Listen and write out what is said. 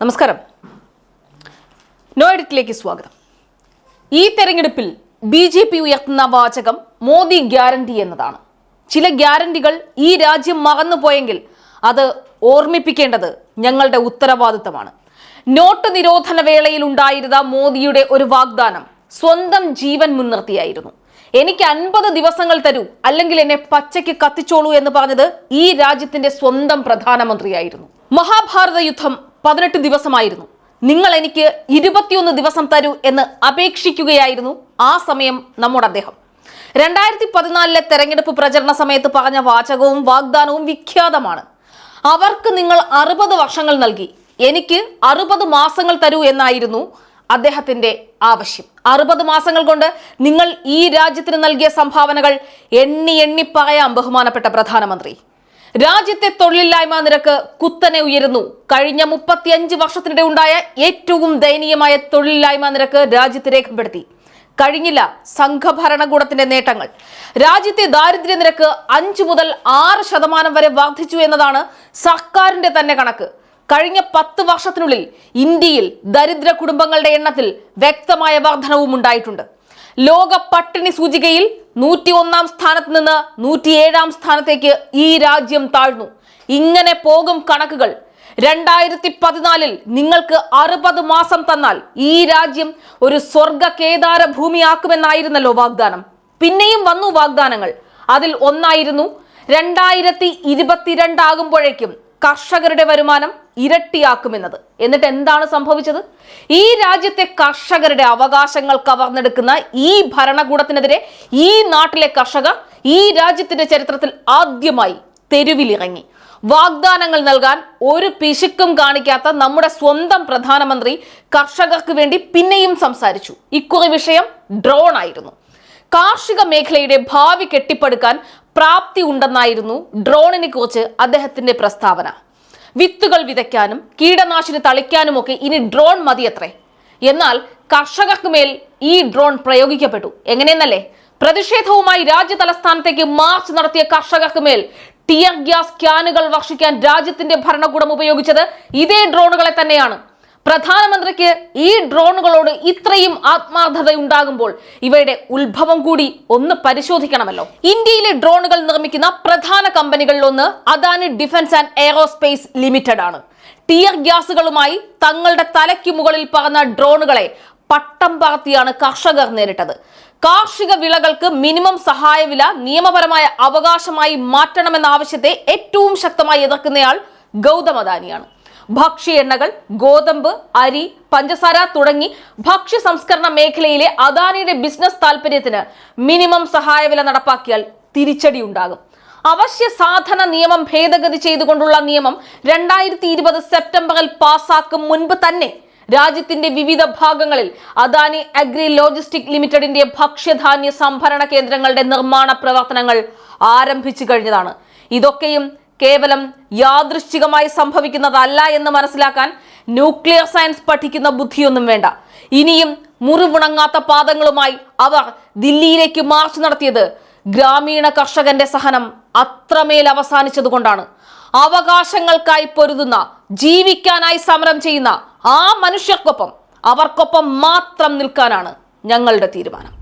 നമസ്കാരം. നോ എഡിറ്റിലേക്ക് സ്വാഗതം. ഈ തെരഞ്ഞെടുപ്പിൽ ബി ജെ പി ഉയർത്തുന്ന വാചകം മോദി ഗ്യാരണ്ടി എന്നതാണ്. ചില ഗ്യാരണ്ടികൾ ഈ രാജ്യം മറന്നുപോയെങ്കിൽ അത് ഓർമ്മിപ്പിക്കേണ്ടത് ഞങ്ങളുടെ ഉത്തരവാദിത്തമാണ്. നോട്ട് നിരോധന വേളയിൽ ഉണ്ടായിരുന്ന മോദിയുടെ ഒരു വാഗ്ദാനം സ്വന്തം ജീവൻ മുൻനിർത്തിയായിരുന്നു. എനിക്ക് അൻപത് ദിവസങ്ങൾ തരൂ അല്ലെങ്കിൽ എന്നെ പച്ചയ്ക്ക് കത്തിച്ചോളൂ എന്ന് പറഞ്ഞത് ഈ രാജ്യത്തിന്റെ സ്വന്തം പ്രധാനമന്ത്രിയായിരുന്നു. മഹാഭാരത യുദ്ധം പതിനെട്ട് ദിവസമായിരുന്നു. നിങ്ങൾ എനിക്ക് ഇരുപത്തിയൊന്ന് ദിവസം തരൂ എന്ന് അപേക്ഷിക്കുകയായിരുന്നു ആ സമയം നമ്മുടെ അദ്ദേഹം. രണ്ടായിരത്തി പതിനാലിലെ തെരഞ്ഞെടുപ്പ് പ്രചരണ സമയത്ത് പറഞ്ഞ വാചകവും വാഗ്ദാനവും വിഖ്യാതമാണ്. അവർക്ക് നിങ്ങൾ അറുപത് വർഷങ്ങൾ നൽകി. എനിക്ക് അറുപത് മാസങ്ങൾ തരൂ എന്നായിരുന്നു അദ്ദേഹത്തിന്റെ ആവശ്യം. അറുപത് മാസങ്ങൾ കൊണ്ട് നിങ്ങൾ ഈ രാജ്യത്തിന് നൽകിയ സംഭാവനകൾ എണ്ണി എണ്ണി ബഹുമാനപ്പെട്ട പ്രധാനമന്ത്രി. രാജ്യത്തെ തൊഴിലില്ലായ്മ നിരക്ക് കുത്തനെ ഉയരുന്നു. കഴിഞ്ഞ മുപ്പത്തിയഞ്ച് വർഷത്തിനിടെ ഉണ്ടായ ഏറ്റവും ദയനീയമായ തൊഴിലില്ലായ്മ നിരക്ക് രാജ്യത്ത് രേഖപ്പെടുത്തി. കഴിഞ്ഞില്ല സംഘഭരണകൂടത്തിന്റെ നേട്ടങ്ങൾ. രാജ്യത്തെ ദാരിദ്ര്യ നിരക്ക് അഞ്ചു മുതൽ ആറ് ശതമാനം വരെ വർദ്ധിച്ചു എന്നതാണ് സർക്കാരിന്റെ തന്നെ കണക്ക്. കഴിഞ്ഞ പത്ത് വർഷത്തിനുള്ളിൽ ഇന്ത്യയിൽ ദരിദ്ര കുടുംബങ്ങളുടെ എണ്ണത്തിൽ വ്യക്തമായ വർധനവും ഉണ്ടായിട്ടുണ്ട് ലോക പട്ടിണി സൂചികയിൽ നൂറ്റി ഒന്നാം സ്ഥാനത്ത് നിന്ന് നൂറ്റിയേഴാം സ്ഥാനത്തേക്ക് ഈ രാജ്യം താഴ്ന്നു. ഇങ്ങനെ പോകും കണക്കുകൾ. രണ്ടായിരത്തി പതിനാലിൽ നിങ്ങൾക്ക് അറുപത് മാസം തന്നാൽ ഈ രാജ്യം ഒരു സ്വർഗ കേദാര ഭൂമിയാക്കുമെന്നായിരുന്നല്ലോ വാഗ്ദാനം. പിന്നെയും വന്നു വാഗ്ദാനങ്ങൾ. അതിൽ ഒന്നായിരുന്നു രണ്ടായിരത്തി ഇരുപത്തിരണ്ടാകുമ്പോഴേക്കും കർഷകരുടെ വരുമാനം ഇരട്ടിയാക്കുമെന്നത്. എന്നിട്ട് എന്താണ് സംഭവിച്ചത്? ഈ രാജ്യത്തെ കർഷകരുടെ അവകാശങ്ങൾ കവർന്നെടുക്കുന്ന ഈ ഭരണകൂടത്തിനെതിരെ ഈ നാട്ടിലെ കർഷകർ ഈ രാജ്യത്തിന്റെ ചരിത്രത്തിൽ ആദ്യമായി തെരുവിലിറങ്ങി. വാഗ്ദാനങ്ങൾ നൽകാൻ ഒരു പിശുക്കും കാണിക്കാത്ത നമ്മുടെ സ്വന്തം പ്രധാനമന്ത്രി കർഷകർക്ക് വേണ്ടി പിന്നെയും സംസാരിച്ചു. ഇക്കുറി വിഷയം ഡ്രോൺ ആയിരുന്നു. കാർഷിക മേഖലയുടെ ഭാവി കെട്ടിപ്പടുക്കാൻ പ്രാപ്തി ഉണ്ടെന്നായിരുന്നു ഡ്രോണിനെ കുറിച്ച് അദ്ദേഹത്തിന്റെ പ്രസ്താവന. വിത്തുകൾ വിതയ്ക്കാനും കീടനാശിനി തളിക്കാനുമൊക്കെ ഇനി ഡ്രോൺ മതിയത്രേ. എന്നാൽ കർഷകർക്ക് മേൽ ഈ ഡ്രോൺ പ്രയോഗിക്കപ്പെട്ടു. എങ്ങനെയെന്നല്ലേ? പ്രതിഷേധവുമായി രാജ്യ തലസ്ഥാനത്തേക്ക് മാർച്ച് നടത്തിയ കർഷകർക്ക് മേൽ ടിയർ ഗ്യാസ് ക്യാനുകൾ വർഷിക്കാൻ രാജ്യത്തിന്റെ ഭരണകൂടം ഉപയോഗിച്ചത് ഇതേ ഡ്രോണുകളെ തന്നെയാണ്. പ്രധാനമന്ത്രിക്ക് ഈ ഡ്രോണുകളോട് ഇത്രയും ആത്മാർത്ഥത ഉണ്ടാകുമ്പോൾ ഇവയുടെ ഉത്ഭവം കൂടി ഒന്ന് പരിശോധിക്കണമല്ലോ. ഇന്ത്യയിലെ ഡ്രോണുകൾ നിർമ്മിക്കുന്ന പ്രധാന കമ്പനികളിലൊന്ന് Adani defence and aerospace limited ആണ്. ടിയർ ഗ്യാസുകളുമായി തങ്ങളുടെ തലയ്ക്ക് മുകളിൽ പറന്ന ഡ്രോണുകളെ പട്ടം പറത്തിയാണ് കർഷകർ നേരിട്ടത്. കാർഷിക വിളകൾക്ക് മിനിമം സഹായ വില നിയമപരമായ അവകാശമായി മാറ്റണമെന്ന ആവശ്യത്തെ ഏറ്റവും ശക്തമായി എതിർക്കുന്നയാൾ ഗൗതം അദാനിയാണ്. ഭക്ഷ്യ എണ്ണകൾ ഗോതമ്പ് അരി പഞ്ചസാര തുടങ്ങി ഭക്ഷ്യ സംസ്കരണ മേഖലയിലെ അദാനിയുടെ ബിസിനസ് താൽപര്യത്തിന് മിനിമം സഹായവില നടപ്പാക്കിയാൽ തിരിച്ചടി ഉണ്ടാകും. അവശ്യ സാധന നിയമം ഭേദഗതി ചെയ്തുകൊണ്ടുള്ള നിയമം രണ്ടായിരത്തി ഇരുപത് സെപ്റ്റംബറിൽ പാസാക്കും മുൻപ് തന്നെ രാജ്യത്തിന്റെ വിവിധ ഭാഗങ്ങളിൽ അദാനി അഗ്രി ലോജിസ്റ്റിക് ലിമിറ്റഡിന്റെ ഭക്ഷ്യധാന്യ സംഭരണ കേന്ദ്രങ്ങളുടെ നിർമ്മാണ പ്രവർത്തനങ്ങൾ ആരംഭിച്ചു കഴിഞ്ഞതാണ്. ഇതൊക്കെയും കേവലം യാദൃശ്ചികമായി സംഭവിക്കുന്നതല്ല എന്ന് മനസ്സിലാക്കാൻ ന്യൂക്ലിയർ സയൻസ് പഠിക്കുന്ന ബുദ്ധിയൊന്നും വേണ്ട. ഇനിയും മുറിവുണങ്ങാത്ത പാദങ്ങളുമായി അവർ ദില്ലിയിലേക്ക് മാർച്ച് നടത്തിയത് ഗ്രാമീണ കർഷകന്റെ സഹനം അത്രമേൽ അവസാനിച്ചതുകൊണ്ടാണ്. അവകാശങ്ങൾക്കായി പൊരുതുന്ന ജീവിക്കാനായി സമരം ചെയ്യുന്ന ആ മനുഷ്യർക്കൊപ്പം അവർക്കൊപ്പം മാത്രം നിൽക്കാനാണ് ഞങ്ങളുടെ തീരുമാനം.